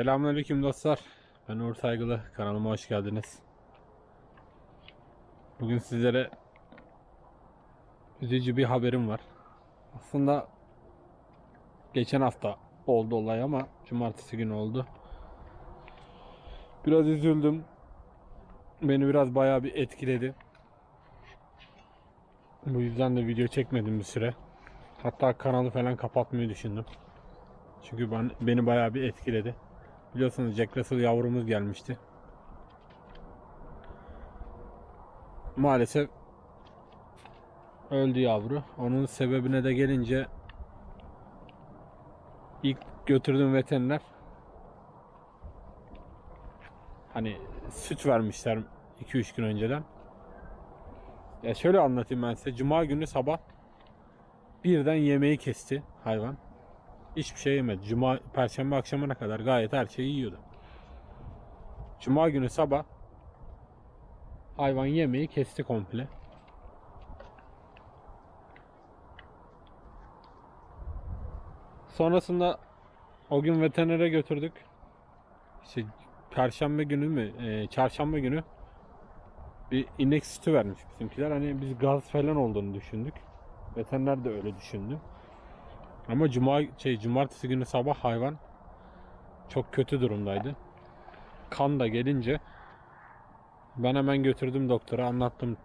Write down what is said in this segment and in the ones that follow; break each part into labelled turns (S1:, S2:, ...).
S1: Selamünaleyküm dostlar. Ben Uğur Saygılı. Kanalıma hoş geldiniz. Bugün sizlere üzücü bir haberim var. Aslında geçen hafta oldu olay ama cumartesi günü oldu. Biraz üzüldüm. Beni biraz bayağı bir etkiledi. Bu yüzden de video çekmedim bir süre. Hatta kanalı falan kapatmayı düşündüm. Çünkü ben, beni bayağı bir etkiledi. Biliyorsunuz Jack Russell yavrumuz gelmişti. Maalesef öldü yavru. Onun sebebine de gelince ilk götürdüğüm veteriner hani süt vermişler 2-3 gün önceden. Ya şöyle anlatayım ben size. Cuma günü sabah birden yemeği kesti hayvan. Hiçbir şey yemedi. Cuma, perşembe akşamına kadar gayet her şeyi yiyordu. Cuma günü sabah hayvan yemeği kesti komple. Sonrasında o gün veterinere götürdük. İşte perşembe günü mü, e, çarşamba günü bir inek sütü vermiş bizimkiler. Hani biz gaz falan olduğunu düşündük. Veteriner de öyle düşündü. Ama cuma şey cumartesi günü sabah hayvan çok kötü durumdaydı. Kan da gelince ben hemen götürdüm doktora anlattım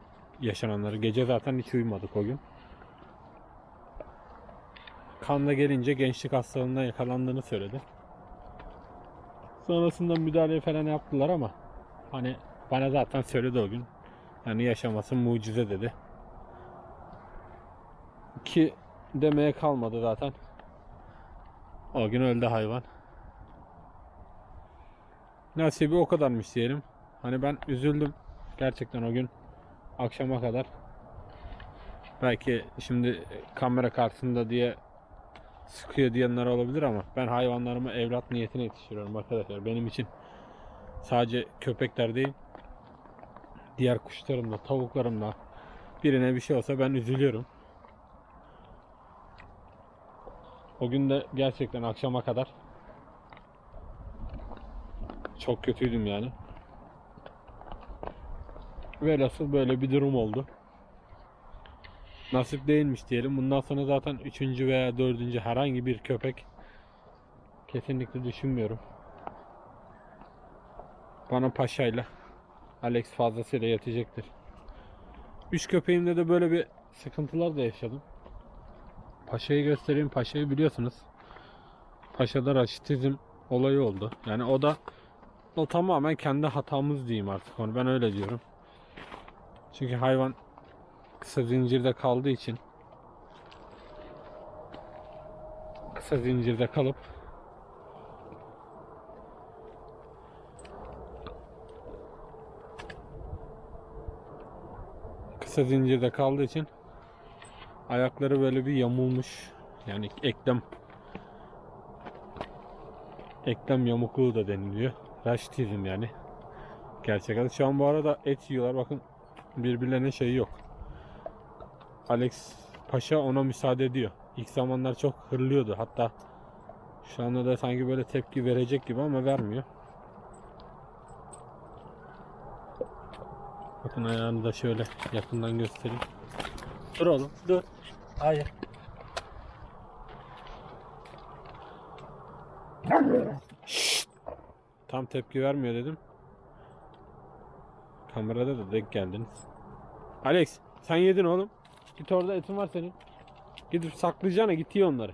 S1: yaşananları. Gece zaten hiç uyumadık o gün. Kan da gelince gençlik hastalığına yakalandığını söyledi. Sonrasında müdahale falan yaptılar ama hani bana zaten söyledi o gün. Yani yaşaması mucize dedi. Ki demeye kalmadı zaten. O gün öldü hayvan. Nasibi o kadarmış diyelim. Hani ben üzüldüm. Gerçekten o gün akşama kadar. Belki şimdi kamera karşısında diye sıkıyor diyenler olabilir ama ben hayvanlarımı evlat niyetine yetiştiriyorum arkadaşlar. Benim için sadece köpekler değil diğer kuşlarım da tavuklarım da birine bir şey olsa ben üzülüyorum. O gün de gerçekten akşama kadar çok kötüydüm yani. Velhasıl böyle bir durum oldu. Nasip değilmiş diyelim. Bundan sonra zaten üçüncü veya dördüncü herhangi bir köpek kesinlikle düşünmüyorum. Bana paşayla Alex fazlasıyla yetecektir. Üç köpeğimde de böyle bir sıkıntılar da yaşadım. Paşa'yı göstereyim. Paşa'yı biliyorsunuz. Paşa'da raşitizm olayı oldu. Yani o da o tamamen kendi hatamız diyeyim artık onu. Ben öyle diyorum. Çünkü hayvan kısa zincirde kaldığı için kısa zincirde kalıp kısa zincirde kaldığı için ayakları böyle bir yamulmuş. Yani eklem eklem yamukluğu da deniliyor. Raşitizm yani. Gerçek adı. Şu an bu arada et yiyorlar. Bakın birbirlerine şeyi yok. Alex Paşa ona müsaade ediyor. İlk zamanlar çok hırlıyordu. Hatta şu anda da sanki böyle tepki verecek gibi ama vermiyor. Bakın ayağını da şöyle yakından göstereyim. Dur oğlum dur. Hayır. Tam tepki vermiyor dedim. Kamerada da denk geldiniz. Alex sen yedin oğlum. Git orada etin var senin. Gidip saklayacağına git ye onları.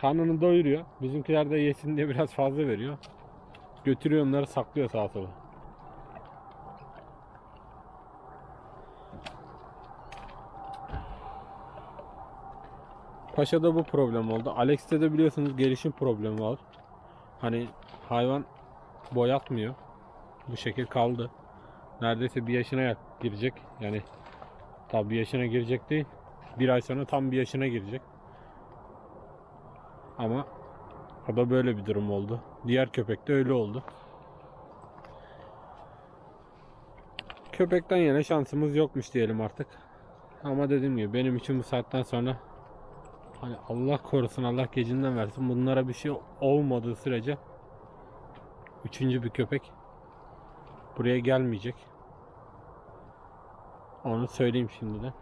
S1: Karnını doyuruyor. Bizimkiler de yesin diye biraz fazla veriyor. Götürüyor onları saklıyor sağa sola. Paşa'da bu problem oldu. Alex'te de biliyorsunuz gelişim problemi var. Hani hayvan boyatmıyor. Bu şekil kaldı. Neredeyse bir yaşına girecek. Yani tabi bir yaşına girecek değil. Bir ay sonra tam bir yaşına girecek. Ama o da böyle bir durum oldu. Diğer köpek de öyle oldu. Köpekten yana şansımız yokmuş diyelim artık. Ama dediğim gibi benim için bu saatten sonra hani Allah korusun Allah gecinden versin bunlara bir şey olmadığı sürece üçüncü bir köpek buraya gelmeyecek. Onu söyleyeyim şimdiden.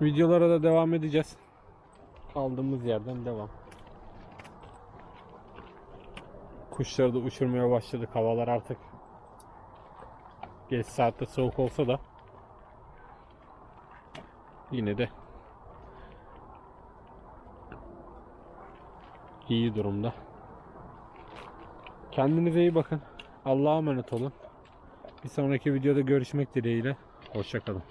S1: Videolara da devam edeceğiz. Kaldığımız yerden devam. Kuşları da uçurmaya başladık. Havalar artık geç saatte soğuk olsa da yine de iyi durumda. Kendinize iyi bakın. Allah'a emanet olun. Bir sonraki videoda görüşmek dileğiyle. Hoşçakalın.